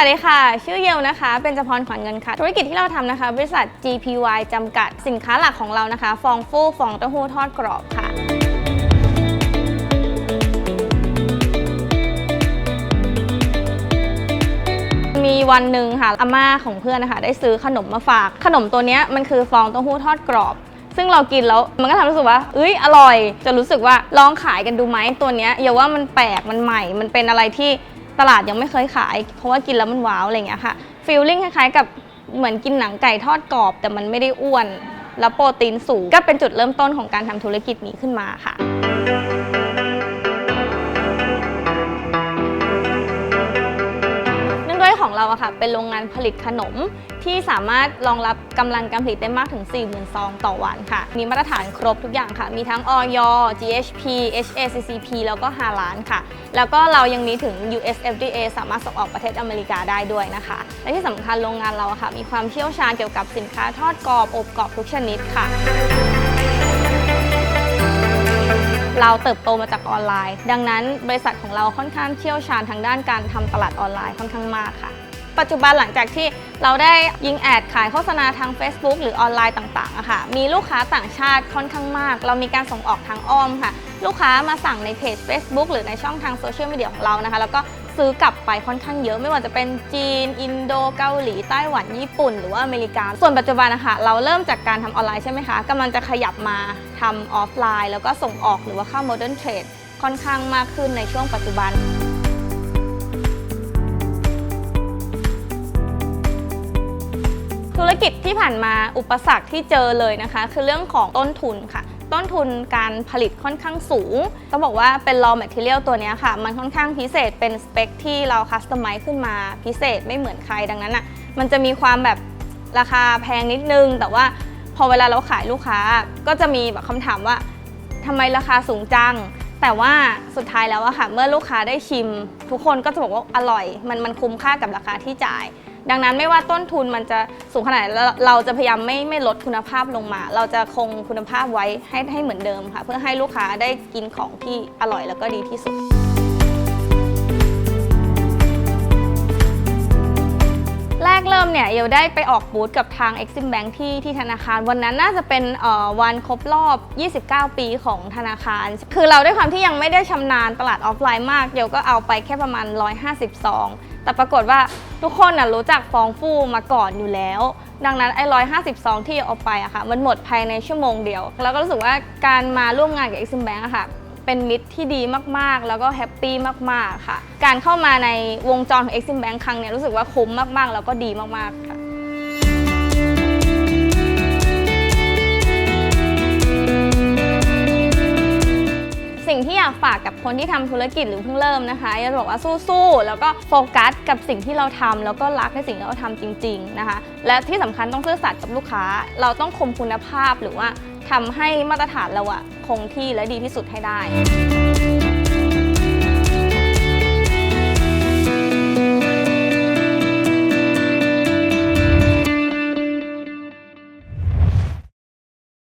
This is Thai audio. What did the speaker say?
วัสดีค่ะ ชื่อเยลนะคะ เป็นจพรขวัญเงินค่ะ ธุรกิจที่เราทำนะคะ บริษัท GPY จำกัด สินค้าหลักของเรานะคะ ฟองฟูฟองเต้าหู้ทอดกรอบค่ะมีวันหนึ่งค่ะอาม่าของเพื่อนนะคะ ได้ซื้อขนมมาฝาก ขนมตัวนี้มันคือฟองเต้าหู้ทอดกรอบ ซึ่งเรากินแล้วมันก็ทำให้รู้สึกว่าเอ้ยอร่อย จะรู้สึกว่าลองขายกันดูไหมตัวนี้อย่าว่ามันแปลกมันใหม่ มันเป็นอะไรที่ ตลาดยังไม่เคยขาย เพราะว่ากินแล้วมันว้าวอะไรอย่างเงี้ยค่ะฟีลลิ่งคล้ายๆ กับเหมือนกินหนังไก่ทอดกรอบ แต่มันไม่ได้อ้วน แล้วโปรตีนสูงก็เป็นจุดเริ่มต้นของการทำธุรกิจนี้ขึ้นมาค่ะ องเราอะค่ะเป็นโรงงานผลิตขนม ที่สามารถรองรับกำลังการผลิตได้มากถึง 40,000ซองต่อวันค่ะ มีมาตรฐานครบทุกอย่างค่ะ มีทั้งออย GHP HACCP แล้วก็5ล้านค่ะ แล้วก็เรายังมีถึง US FDA สามารถส่งออกประเทศอเมริกาได้ด้วยนะคะ และที่สำคัญโรงงานเราค่ะ มีความเชี่ยวชาญเกี่ยวกับสินค้าทอดกรอบอบกรอบทุกชนิดค่ะเราเติบโตมาจากออนไลน์ ดังนั้นบริษัทของเราค่อนข้างเชี่ยวชาญทางด้านการทำตลาดออนไลน์ค่อนข้างมากค่ะ ปัจจุบันหลังจากที่เราได้ยิงแอดขายโฆษณาทาง Facebook หรือออนไลน์ต่างๆอะค่ะ มีลูกค้าต่างชาติค่อนข้างมาก เรามีการส่งออกทางอ้อมค่ะ ลูกค้ามาสั่งในเพจ Facebook หรือในช่องทางโซเชียลมีเดียของเรานะคะ แล้วก็ซื้อกลับไปค่อนข้างเยอะไม่ว่าจะเป็นจีน อินโดเกาหลี ไต้หวัน ญี่ปุ่น หรือว่าอเมริกา ส่วนปัจจุบันนะคะเราเริ่มจากการทำออนไลน์ใช่ไหมคะกำลังจะขยับมาทำออฟไลน์ แล้วก็ส่งออกหรือว่าเข้าโมเดิร์นเทรดค่อนข้างมากขึ้นในช่วงปัจจุบัน กิจที่ผ่านมาอุปสรรคที่เจอเลยนะคะ คือเรื่องของต้นทุนค่ะ ต้นทุนการผลิตค่อนข้างสูง ต้องบอกว่าเป็น raw material ตัวนี้ค่ะ มันค่อนข้างพิเศษเป็นสเปคที่เราคัสตอมไมซ์ขึ้นมาพิเศษไม่เหมือนใครดังนั้นอะมันจะมีความแบบราคาแพงนิดนึง แต่ว่าพอเวลาเราขายลูกค้าก็จะมีแบบคำถามว่าทำไมราคาสูงจัง แต่ว่าสุดท้ายแล้วอะค่ะ เมื่อลูกค้าได้ชิม ทุกคนก็จะบอกว่าอร่อย มันมันคุ้มค่ากับราคาที่จ่าย ดังนั้นไม่ว่าต้นทุนมันจะสูงขนาดไหนเราเราจะพยายามไม่ไม่ลดคุณภาพลงมา เราจะคงคุณภาพไว้ให้ให้เหมือนเดิมค่ะ เพื่อให้ลูกค้าได้กินของที่อร่อยแล้วก็ดีที่สุด แรกเริ่มเนี่ยเยวได้ไปออกบูธกับทาง Exim Bank ที่ที่ธนาคาร วันนั้นน่าจะเป็นเอ่อวันครบรอบ 29 ปีของธนาคาร คือเราด้วยความที่ยังไม่ได้ชำนาญตลาดออฟไลน์มากเยวก็เอาไปแค่ประมาณ 150ซอง แต่ปรากฏว่าทุกคนน่ะรู้จักฟองฟูมาก่อนอยู่แล้ว ดังนั้นไอ้ร้อยห้าสิบซองที่เอาไปอะค่ะ มันหมดภายในชั่วโมงเดียว แล้วก็รู้สึกว่าการมาร่วมงานกับ Exim Bank อะค่ะ เป็นมิตรที่ดีมากๆ แล้วก็แฮปปี้มากๆค่ะ การเข้ามาในวงจรของ Exim Bank ครั้งเนี้ยรู้สึกว่าคุ้มมากๆ แล้วก็ดีมากๆค่ะากฝากกับคนที่ทำธุรกิจหรือเพิ่งเริ่มนะคะอยากจะบอกว่าสู้ๆแล้วก็โฟกัสกับสิ่งที่เราทำแล้วก็รักในสิ่งที่เราทำจริง ๆนะคะ และที่สำคัญต้องซื่อสัตย์กับลูกค้า เราต้องคมคุณภาพหรือว่าทำให้มาตรฐานเราอะคงที่และดีที่สุดให้ได้